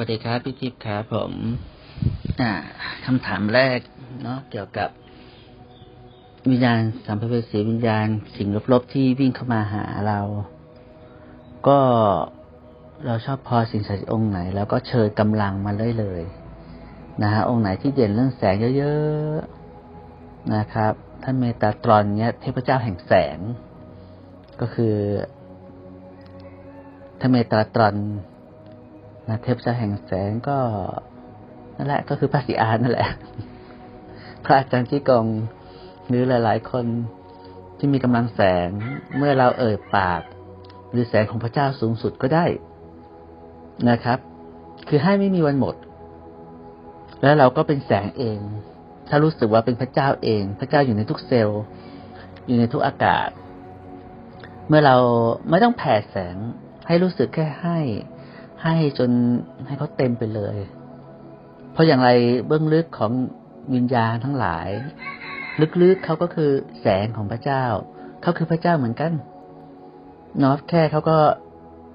สวัสดีครับพี่ทิพย์ครับผม อ่าคำถามแรกเนาะเกี่ยวกับวิญญาณสัมภเวสีวิญญาณสิ่งลบๆที่วิ่งเข้ามาหาเรา ก็เราชอบพอสิ่งศักดิ์สิทธิ์องค์ไหน แล้วก็เชิญกำลังมาเลยเลยนะฮะองค์ไหนที่เด่นเรื่องแสงเยอะๆนะครับ ท่านเมตาตรอนเนี้ยเทพเจ้าแห่งแสง ก็คือท่านเมตาตรอน นะเทพเจ้าแห่งแสงก็นั่นแหละ ก็คือพระศรีอานนั่นแหละ พระอาจารย์ที่กองหรือหลาย ๆ คนที่มีกำลังแสงเมื่อเราเอ่ยปาก หรือแสงของพระเจ้าสูงสุดก็ได้นะครับ คือให้ไม่มีวันหมด แล้วเราก็เป็นแสงเอง ถ้ารู้สึกว่าเป็นพระเจ้าเอง พระเจ้าอยู่ในทุกเซลล์ อยู่ในทุกอากาศ เมื่อเราไม่ต้องแผ่แสงให้รู้สึกแค่ให้ ให้จนให้เขาเต็มไปเลย เพราะอย่างไรเบื้องลึกของวิญญาณทั้งหลาย ลึกๆเขาก็คือแสงของพระเจ้า เขาคือพระเจ้าเหมือนกันนาะแค่เขาก็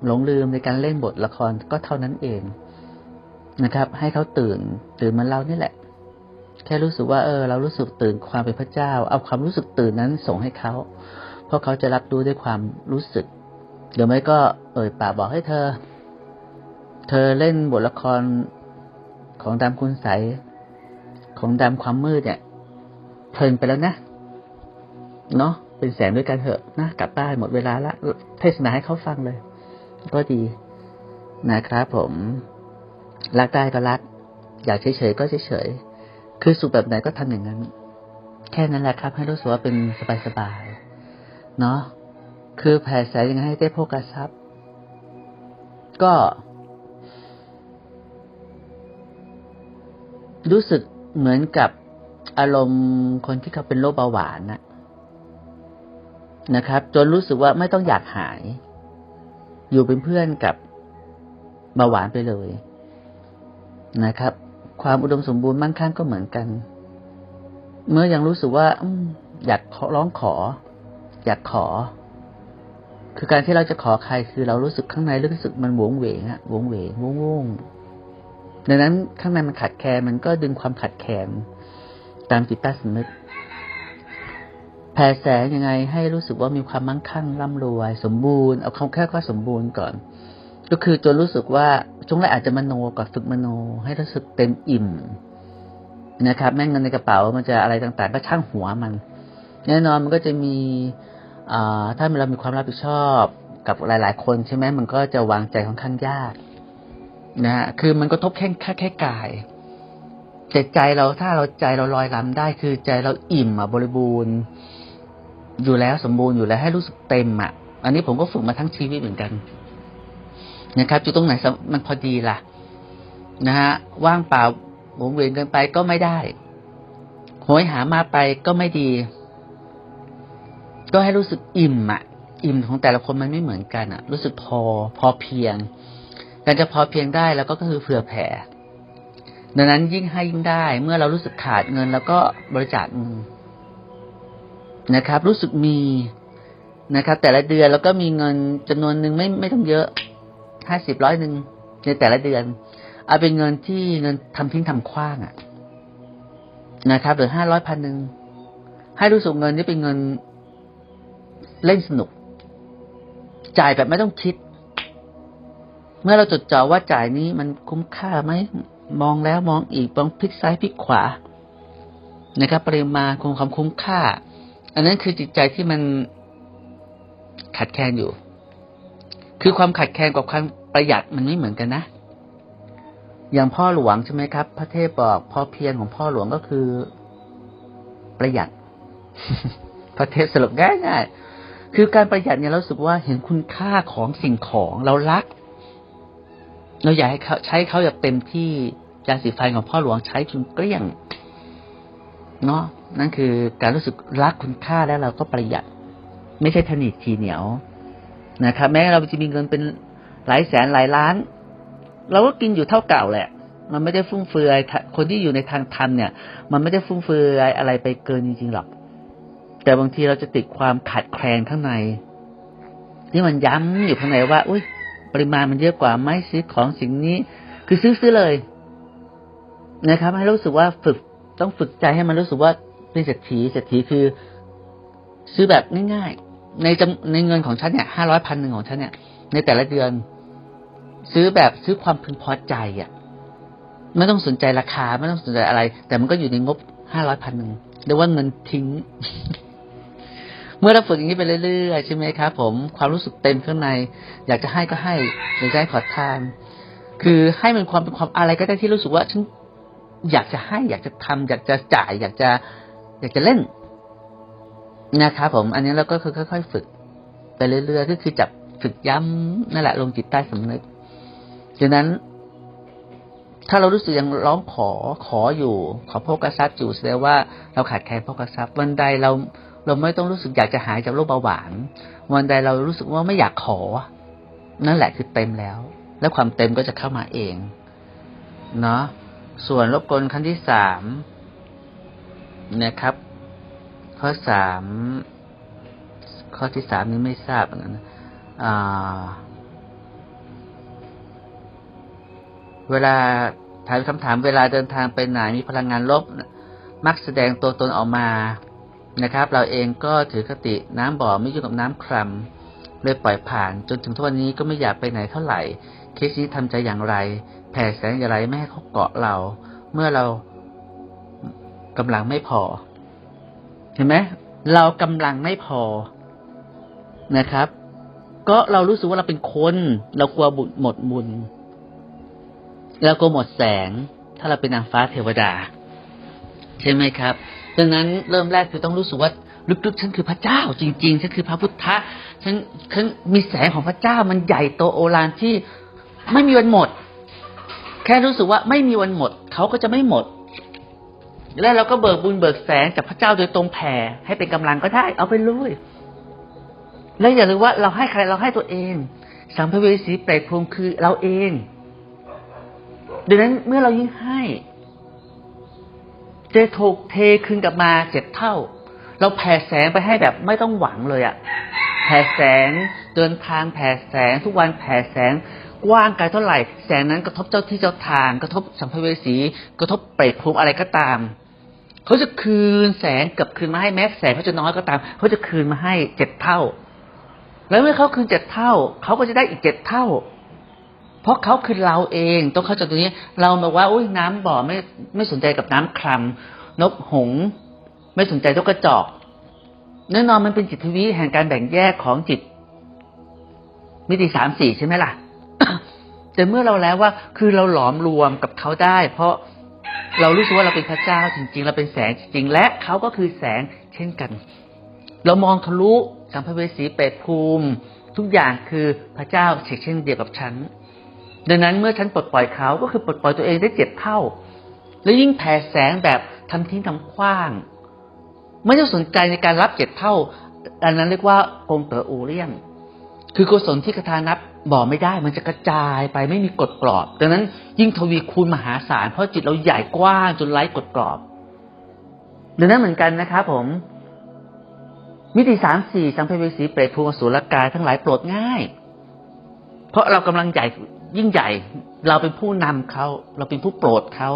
หลงลืมในการเล่นบทละครก็เท่านั้นเองนะครับ ให้เขาตื่นตื่นมาเรานี่แหละ แค่รู้สึกว่าเออ เรารู้สึกตื่นความเป็นพระเจ้า เอาความรู้สึกตื่นนั้นส่งให้เขาเพราะเขาจะรับรู้ด้วยความรู้สึกหรือไม่ก็เอ่ยปากบอกให้เธอ เธอเล่นบทละครของดำคุณใส ของดำความมืดเนี่ยเพลินไปแล้วนะ เนาะเป็นแสงด้วยกันเถอะนะกลับบ้านหมดเวลาละเทศนาให้เขาฟังเลย ก็ดีนะครับผม รักได้ก็รัก อยากเฉยๆก็เฉยๆคือสุขแบบไหนก็ทำอย่างนั้น แค่นั้นแหละครับ ให้รู้สึกว่าเป็นสบายๆเนาะคือแผ่แสงยังไงให้ได้โภกทรัพย์ก็ รู้สึกเหมือนกับอารมณ์คนที่เขาเป็นโรคเบาหวานนะนะครับ จนรู้สึกว่าไม่ต้องอยากหาย อยู่เป็นเพื่อนกับเบาหวานไปเลยนะครับ ความอุดมสมบูรณ์มั่งคั่งก็เหมือนกัน เมื่อยังรู้สึกว่าอยากร้องขอ อยากขอ คือการที่เราจะขอใครคือเรารู้สึกข้างในรู้สึกมันหวงเหวงอะหวงเหวงวงวง ดังนั้นข้างในมันขัดแคลนมันก็ดึงความขัดแคลนตามจิตใต้สำนึกแผ่แสงยังไงให้รู้สึกว่ามีความมั่งคั่งร่ำรวย สมบูรณ์เอาคำแค่ว่าสมบูรณ์ก่อน ก็คือจนรู้สึกว่าช่วงแรกอาจจะมโนก่อนฝึกมโน ให้รู้สึกเต็มอิ่มนะครับ แม่เงินในกระเป๋ามันจะอะไรต่างๆ ก็ช่างหัวมัน แน่นอนมันก็จะมีถ้าเรามีความรับผิดชอบกับหลาย ๆ คนใช่ไหมมันก็จะวางใจค่อนข้างยาก นะฮะคือมันก็ทบแค่แค่แค่กายแต่ใจเราถ้าเราใจเราลอยลำได้ คือใจเราอิ่มอะบริบูรณ์ อยู่แล้วสมบูรณ์อยู่แล้วให้รู้สึกเต็มอะ อันนี้ผมก็ฝึกมาทั้งชีวิตเหมือนกัน นะครับจุดตรงไหนมันพอดีล่ะ นะฮะว่างเปล่าหวงเวียนเกินไปก็ไม่ได้โหยหามาไปก็ไม่ดี ก็ให้รู้สึกอิ่มอะ อิ่มของแต่ละคนมันไม่เหมือนกันอะ รู้สึกพอพอเพียง การจะพอเพียงได้แล้วก็คือเผื่อแผ่ดังนั้นยิ่งให้ยิ่งได้ เมื่อเรารู้สึกขาดเงิน แล้วก็บริจาคเงินนะครับ รู้สึกมีนะครับ แต่ละเดือนแล้วก็มีเงินจำนวนหนึ่งไม่ไม่ต้องเยอะห้าสิบร้อยหนึ่งในแต่ละเดือน เอาเป็นเงินที่เงินทำทิ้งทำคว้างอะนะครับหรือห้าร้อยพันหนึ่งให้รู้สึกเงินนี้เป็นเงินเล่นสนุก จ่ายแบบไม่ต้องคิด เมื่อเราจดจ่อว่าจ่ายนี้มันคุ้มค่าไหมมองแล้วมองอีกมองพลิกซ้ายพลิกขวานะครับ ปริมาณคงความคุ้มค่า อันนั้นคือจิตใจที่มันขัดแคลนอยู่ คือความขัดแคลนกับความประหยัดมันไม่เหมือนกันนะ อย่างพ่อหลวงใช่ไหมครับ พระเทพบอกพอเพียงของพ่อหลวงก็คือ ประหยัด พระเทพสรุปง่ายง่ายคือการประหยัดเนี่ยเราสึกว่าเห็นคุณค่าของสิ่งของเรารัก เราอยากให้เขาใช้เขาแบบเต็มที่ยาสีฟันของพ่อหลวงใช้จนเกลี้ยงเนาะนั่นคือการรู้สึกรักคุณค่าแล้วเราก็ประหยัด ไม่ใช่ถนิดทีเหนียวนะครับ แม้เราจะมีเงินเป็นหลายแสนหลายล้าน เราก็กินอยู่เท่าเก่าแหละ มันไม่ได้ฟุ่มเฟือยคนที่อยู่ในทางธรรมเนี่ย มันไม่ได้ฟุ่มเฟือยอะไรไปเกินจริงๆหรอก แต่บางทีเราจะติดความขาดแคลนข้างในที่มันย้ำอยู่ข้างในว่า อุ้ย ปริมาณมันเยอะกว่าไหมซื้อของสิ่งนี้ คือซื้อซื้อเลย นะครับ ให้รู้สึกว่าฝึกต้องฝึกใจให้มันรู้สึกว่าเป็นเศรษฐีเศรษฐีคือ ซื้อแบบง่ายๆในจในเงินของฉันเนี่ยห้าร้อยพันหนึ่งของฉันเนี่ย ในแต่ละเดือน ซื้อแบบซื้อความพึงพอใจอะไม่ต้องสนใจราคา ไม่ต้องสนใจอะไร แต่มันก็อยู่ในงบห้าร้อยพันหนึ่งเรียกว่าเงินทิ้ง เมื่อเราฝึกอย่างนี้ไปเรื่อยๆใช่ไหมครับผมความรู้สึกเต็มข้างใน อยากจะให้ก็ให้อยากจะให้ขอทานคือให้มันความเป็นความอะไรก็ได้ที่รู้สึกว่าฉันอยากจะให้อยากจะทำอยากจะจ่าย อยากจะ อยากจะเล่นนะครับผม อันนี้เราก็คือค่อย ๆ ฝึกไปเรื่อยๆก็คือจับฝึกย้ำนั่นแหละลงจิตใต้สำนึกดังนั้น ถ้าเรารู้สึกยังร้องขอขออยู่ ขอโภกทรัพย์อยู่แสดงว่าเราขาดแคลนโภกทรัพย์วันใดเรา เราไม่ต้องรู้สึกอยากจะหายจากโรคเบาหวาน วันใดเรารู้สึกว่าไม่อยากขอ นั่นแหละคือเต็มแล้ว แล้วความเต็มก็จะเข้ามาเองเนาะส่วนรบกวนขั้นที่สามนะครับ ข้อสามข้อที่สามนี้ไม่ทราบเหมือนกันนะเวลาถามคำถามเวลาเดินทางไปไหนมีพลังงานลบ มักแสดงตัวตนออกมา นะครับ เราเองก็ถือคติน้ำบ่อไม่ยุ่งกับน้ำครัมเลยปล่อยผ่าน จนถึงทุกวันนี้ก็ไม่อยากไปไหนเท่าไหร่เคสนี้ทำใจอย่างไร แผ่แสงอย่างไรไม่ให้เขาเกาะเรา เมื่อเรากำลังไม่พอ เห็นไหมเรากำลังไม่พอนะครับ ก็เรารู้สึกว่าเราเป็นคน เรากลัวบุญหมดบุญเรากลัวหมดแสง ถ้าเราเป็นนางฟ้าเทวดา ใช่ไหมครับ ดังนั้นเริ่มแรกคือต้องรู้สึกว่าลึกๆ ฉันคือพระเจ้าจริง ๆ ฉันคือพระพุทธะฉันฉันมีแสงของพระเจ้ามันใหญ่โตโอฬารที่ไม่มีวันหมด แค่รู้สึกว่าไม่มีวันหมด เขาก็จะไม่หมด แล้วเราก็เบิกบุญเบิกแสงจากพระเจ้าโดยตรงแผ่ ให้เป็นกำลังก็ได้ เอาไปเลยแล้วอย่าลืมว่าเราให้ใครเราให้ตัวเอง สัมภเวสีเปรตภูมิคือเราเองดังนั้นเมื่อเรายิ่งให้ จะถูกเทคืนกลับมาเจ็ดเท่า เราแผ่แสงไปให้แบบไม่ต้องหวังเลยอะแผ่แสงเดินทางแผ่แสงทุกวันแผ่แสงกว้างไกลเท่าไหร่ แสงนั้นกระทบเจ้าที่เจ้าทาง กระทบสัมภเวสีกระทบเปรตภูมิอะไรก็ตามเขาจะคืนแสงกลับคืนมาให้แม้แสงเขาจะน้อยก็ตามเขาจะคืนมาให้เจ็ดเท่า แล้วเมื่อเขาคืนเจ็ดเท่าเขาก็จะได้อีกเจ็ดเท่า เพราะเขาคือเราเองต้องเข้าใจตรงนี้ เราบอกว่าอุ้ยน้ำบ่อไม่ไม่สนใจกับน้ำครัมนกหงส์ไม่สนใจนกกระจอกแน่นอนมันเป็นจิตทวีแห่งการแบ่งแยกของจิต มิติสามสี่ใช่ไหมล่ะแต่เมื่อเราแล้วว่าคือเราหลอมรวมกับเขาได้ เพราะเรารู้สึกว่าเราเป็นพระเจ้าจริง ๆ เราเป็นแสงจริงๆและเขาก็คือแสงเช่นกัน เรามองทะลุสัมภเวสีเปรตภูมิ ทุกอย่างคือพระเจ้าเช่นเดียวกับฉัน ดังนั้นเมื่อฉันปลดปล่อยเขาก็คือปลดปล่อยตัวเองได้เจ็ดเท่า แล้วยิ่งแผ่แสงแบบทำทิ้งทำขว้าง ไม่ต้องสนใจในการรับเจ็ดเท่า อันนั้นเรียกว่ากงเต๋ออูเรียนคือกุศลที่คาทานับบอกไม่ได้มันจะกระจายไปไม่มีกฎกรอบ ดังนั้นยิ่งทวีคูณมหาศาลเพราะจิตเราใหญ่กว้างจนไร้กฎกรอบดังนั้นเหมือนกันนะครับผม มิติสามสี่สังเพเวสีเปรตภูมิสุรกายทั้งหลายโปรดง่าย เพราะเรากำลังใหญ่ ยิ่งใหญ่ เราเป็นผู้นำเขาเราเป็นผู้โปรดเขา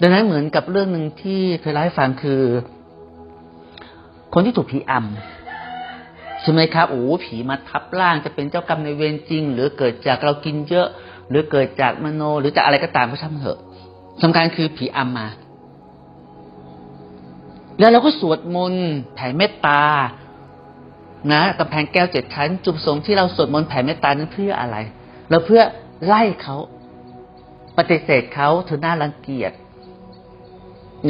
ดังนั้นเหมือนกับเรื่องหนึ่งที่เคยเล่าให้ฟังคือ คนที่ถูกผีอำใช่ไหมครับโอ้ผีมาทับร่างจะเป็นเจ้ากรรมในเวรจริง หรือเกิดจากเรากินเยอะ หรือเกิดจากมโน หรือจากอะไรก็ตามก็ช่างมันเถอะสำคัญคือผีอำมา แล้วเราก็สวดมนต์แผ่เมตตานะกำแพงแก้วเจ็ดชั้น จุดประสงค์ที่เราสวดมนต์แผ่เมตตานั้นเพื่ออะไร เราเพื่อไล่เขาปฏิเสธเขาเธอหน้ารังเกียจ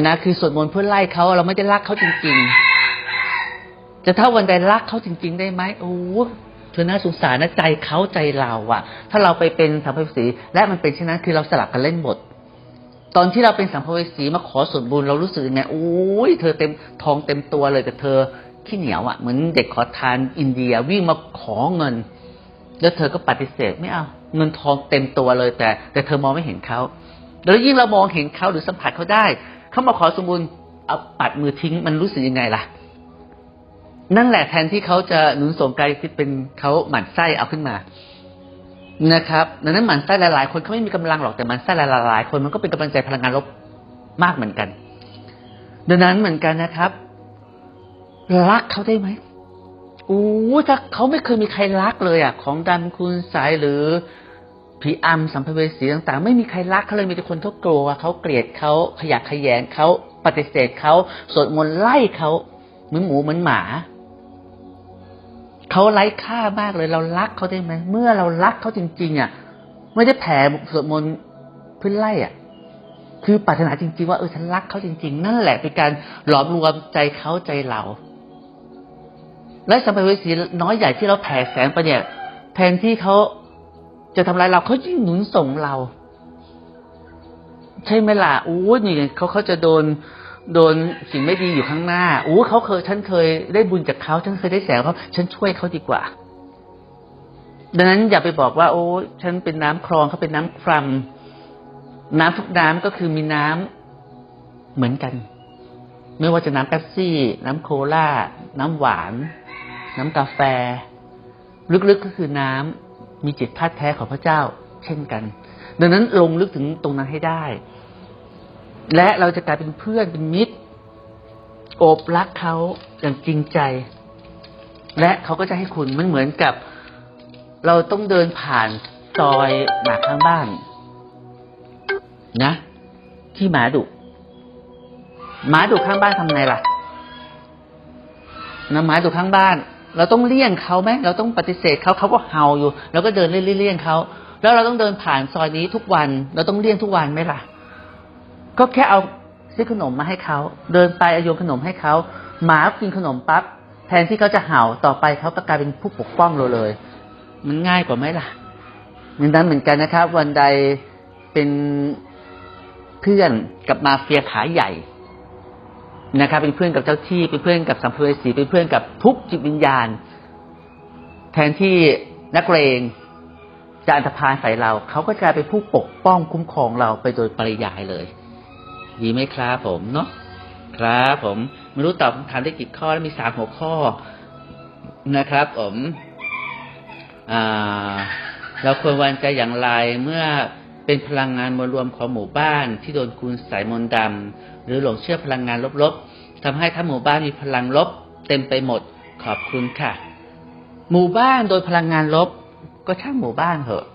นะคือสวดมนต์เพื่อไล่เขาเราไม่ได้รักเขาจริง ๆ จะถ้าวันใดรักเขาจริง ๆ ได้ไหมโอ้เธอน่าสงสารนะใจเขาใจเราอะถ้าเราไปเป็นสัมภเวสีและมันเป็นเช่นนั้นคือเราสลับกันเล่นบทตอนที่เราเป็นสัมภเวสีมาขอส่วนบุญเรารู้สึกยังไงโอ้ยเธอเต็มทองเต็มตัวเลยแต่เธอขี้เหนียวอะ่ะเหมือนเด็กขอทานอินเดียวิ่งมาขอเงิน แล้วเธอก็ปฏิเสธไม่เอาเงินทองเต็มตัวเลยแต่ แต่เธอมองไม่เห็นเขาแล้วยิ่งเรามองเห็นเขาหรือสัมผัสเขาได้ เขามาขอสมบูรณ์เอาปัดมือทิ้งมันรู้สึกยังไงล่ะ นั่นแหละแทนที่เขาจะหนุนส่งไกลที่เป็นเขาหมั่นไส้เอาขึ้นมานะครับดังนั้นหมั่นไส้หลายๆ คนเขาไม่มีกำลังหรอกแต่หมั่นไส้หลายๆ คนมันก็เป็นกำลังใจพลังงานลบมากเหมือนกัน ดังนั้นเหมือนกันนะครับ รักเขาได้ไหม อ้ถ้าเขาไม่เคยมีใครรักเลยอะ ของดำคุณสายหรือผีอำสัมภเวสีต่างๆ ไม่มีใครรักเขาเลยมีแต่คนเขากลัวเขาเกลียดเขาขยะขยงเขาปฏิเสธเขาสวดมนต์ไล่เขาเหมือนหมูเหมือนหมาเขาไร้ค่ามากเลยเรารักเขาได้ไหมเมื่อเรารักเขาจริง ๆ อะ ไม่ได้แผ่สวดมนต์เพื่อไล่อะ คือปรารถนาจริง ๆ ว่าเออฉันรักเขาจริง ๆ นั่นแหละเป็นการหลอมรวมใจเขาใจเรา และสัมภเวสีน้อยใหญ่ที่เราแผ่แสงไปเนี่ยแทนที่เขาจะทำลายเราเขายิ่งหนุนส่งเรา ใช่ไหมล่ะอู้นี่เขาเขาจะโดนโดนสิ่งไม่ดีอยู่ข้างหน้าอู้เขาเคย ฉันเคยได้บุญจากเขาฉันเคยได้แสงเขาฉันช่วยเขาดีกว่า ดังนั้นอย่าไปบอกว่า โอ้ฉันเป็นน้ำคลองเขาเป็นน้ำครัมน้ำทุกน้ำก็คือมีน้ำเหมือนกัน ไม่ว่าจะน้ำแป๊บซี่ น้ำโคลาน้ำหวาน น้ำกาแฟ ลึกๆก็คือน้ำมีจิตธาตุแท้ของพระเจ้า เช่นกัน ดังนั้นลงลึกถึงตรงนั้นให้ได้ และเราจะกลายเป็นเพื่อนเป็นมิตรโอบรักเขาอย่างจริงใจ และเขาก็จะให้คุณมันเหมือนกับ เราต้องเดินผ่านซอยหมาข้างบ้าน นะ ที่หมาดุหมาดุข้างบ้านทำไงล่ะนะหมาดุข้างบ้าน เราต้องเลี่ยงเขาไหมเราต้องปฏิเสธเขาเขาก็เห่าอยู่เราก็เดินเลี่ยงเขาแล้วเราต้องเดินผ่านซอยนี้ทุกวัน เราต้องเลี่ยงทุกวันไหมล่ะ ก็แค่เอาซื้อขนมมาให้เขาเดินไปอโยนขนมให้เขาหมากินขนมปั๊บแทนที่เขาจะเห่าต่อไปเขาก็กลายเป็นผู้ปกป้องเราเลย มันง่ายกว่าไหมล่ะดังนั้นเหมือนกันนะครับ วันใดเป็นเพื่อนกับมาเฟียขาใหญ่ นะครับ เป็นเพื่อนกับเจ้าที่เป็นเพื่อนกับสัมภเวสีเป็นเพื่อนกับทุกจิตวิญญาณ แทนที่นักเลงจะอันธพาลใส่เราเขาก็จะกลายเป็นผู้ปกป้องคุ้มครองเราไปโดยปริยายเลย ดีไหมครับผมเนาะครับผมไม่รู้ตอบคำถามได้กี่ข้อแล้วมีสามหัวข้อนะครับ ผมอ่าเราควรวางใจอย่างไรเมื่อเป็นพลังงานมวลรวมของหมู่บ้านที่โดนคุณสายมนต์ดำ หรือหลงเชื่อพลังงานลบๆทำให้ทั้งหมู่บ้านมีพลังลบ เต็มไปหมดขอบคุณค่ะ หมู่บ้านโดยพลังงานลบ ก็ช่างหมู่บ้านเถอะ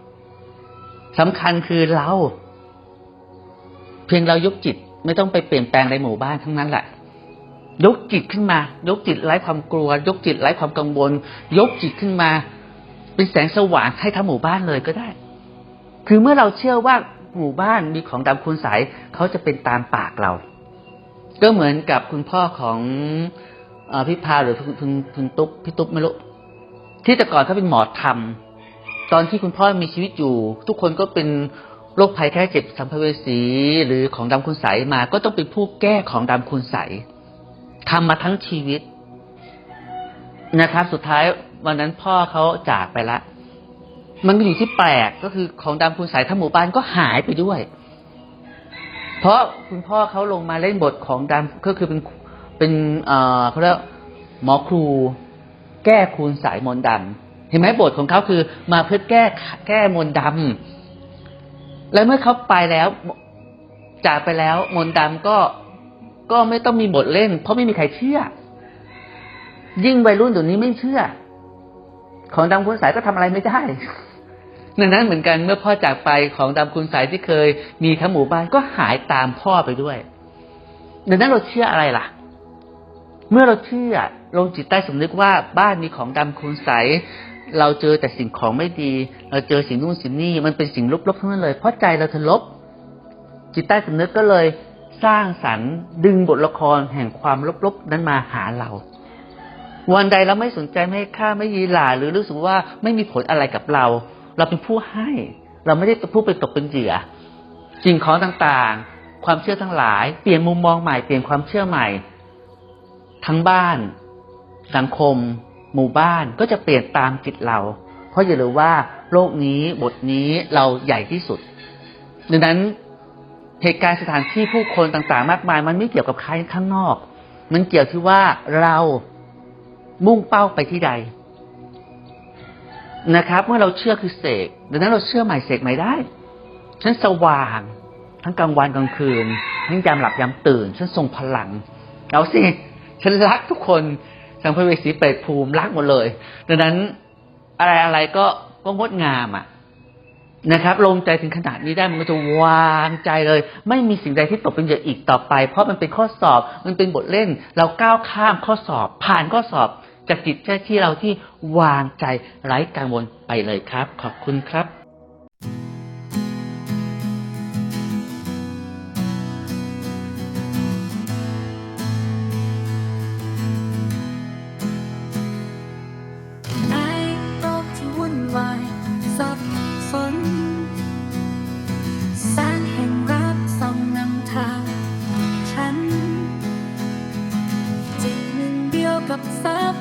สำคัญคือเรา เพียงเรายกจิตไม่ต้องไปเปลี่ยนแปลงในหมู่บ้านทั้งนั้นแหละยกจิตขึ้นมา ยกจิตไร้ความกลัว ยกจิตไร้ความกังวล ยกจิตขึ้นมา เป็นแสงสว่างให้ทั้งหมู่บ้านเลยก็ได้ คือเมื่อเราเชื่อว่าหมู่บ้านมีของดำคุณใสเขาจะเป็นตามปากเรา ก็เหมือนกับคุณพ่อของอพี่พาหรือคุณคุณคุณตุ๊กพี่ตุ๊กไม่รู้ที่แต่ก่อนเขาเป็นหมอธรรม ตอนที่คุณพ่อมีชีวิตอยู่ ทุกคนก็เป็นโรคภัยแค่เจ็บสัมภเวสีหรือของดำคุณใสมา ก็ต้องเป็นผู้แก้ของดำคุณใสทำมาทั้งชีวิตนะครับ สุดท้ายวันนั้นพ่อเขาจากไปละ มันก็อยู่ที่แปลกก็คือของดำคุณใสทั้งหมู่บ้านก็หายไปด้วย เพราะคุณพ่อเขาลงมาเล่นบทของดำก็คือเป็นเป็นเขาเรียกหมอครูแก้คูณสายมนต์ดำเห็นไหมบทของเขาคือ มาเพื่อแก้แก้มนต์ดำและเมื่อเขาไปแล้ว จากไปแล้วมนต์ดำก็ก็ไม่ต้องมีบทเล่น เพราะไม่มีใครเชื่อ ยิ่งวัยรุ่นเดี๋ยวนี้ไม่เชื่อ ของดำคุณสายก็ทำอะไรไม่ได้ ดังนั้นเหมือนกันเมื่อพ่อจากไปของดำคุณสายที่เคยมีทั้งหมู่บ้านก็หายตามพ่อไปด้วยดังนั้นเราเชื่ออะไรล่ะ เมื่อเราเชื่อลงจิตใต้สำนึกว่าบ้านมีของดำคุณใสเราเจอแต่สิ่งของไม่ดี เราเจอสิ่งนู่นสิ่งนี่มันเป็นสิ่งลบๆทั้งนั้นเลย เพราะใจเราเธอลบ จิตใต้สำนึกก็เลยสร้างสรรค์ดึงบทละครแห่งความลบๆนั้นมาหาเรา วันใดเราไม่สนใจไม่ค่าไม่ยีหลาหรือรู้สึกว่าไม่มีผลอะไรกับเรา เราเป็นผู้ให้ เราไม่ได้ผู้ไปตกเป็นเหยื่อสิ่งของต่างๆ ความเชื่อทั้งหลาย เปลี่ยนมุมมองใหม่เปลี่ยนความเชื่อใหม่ ทั้งบ้าน สังคม หมู่บ้านก็จะเปลี่ยนตามจิตเรา เพราะอย่าลืมว่าโลกนี้บทนี้เราใหญ่ที่สุด ดังนั้นเหตุการณ์สถานที่ผู้คนต่างๆ มากมาย มันไม่เกี่ยวกับใครข้างนอก มันเกี่ยวที่ว่าเรามุ่งเป้าไปที่ใด นะครับ เมื่อเราเชื่อคือเสกดังนั้นเราเชื่อใหม่เสกใหม่ได้ ฉันสว่าง ทั้งกลางวันกลางคืนทั้งยามหลับยามตื่น ฉันทรงพลัง เอาสิ ฉันรักทุกคนสังพเวสีเปรตภูมิรักหมดเลย ดังนั้นอะไรอะไรก็ก็งดงามอะนะครับลงใจถึงขนาดนี้ได้มันก็จะวางใจเลย ไม่มีสิ่งใดที่ตกเป็นเหยื่ออีกต่อไป เพราะมันเป็นข้อสอบมันเป็นบทเล่น เราก้าวข้ามข้อสอบ ผ่านข้อสอบ จากจิตใจที่เราที่วางใจไร้กังวลไปเลยครับ ขอบคุณครับวายสับสนแสงแห่งรักส่องนำทางฉันจิตหนึ่งเดียวกับสร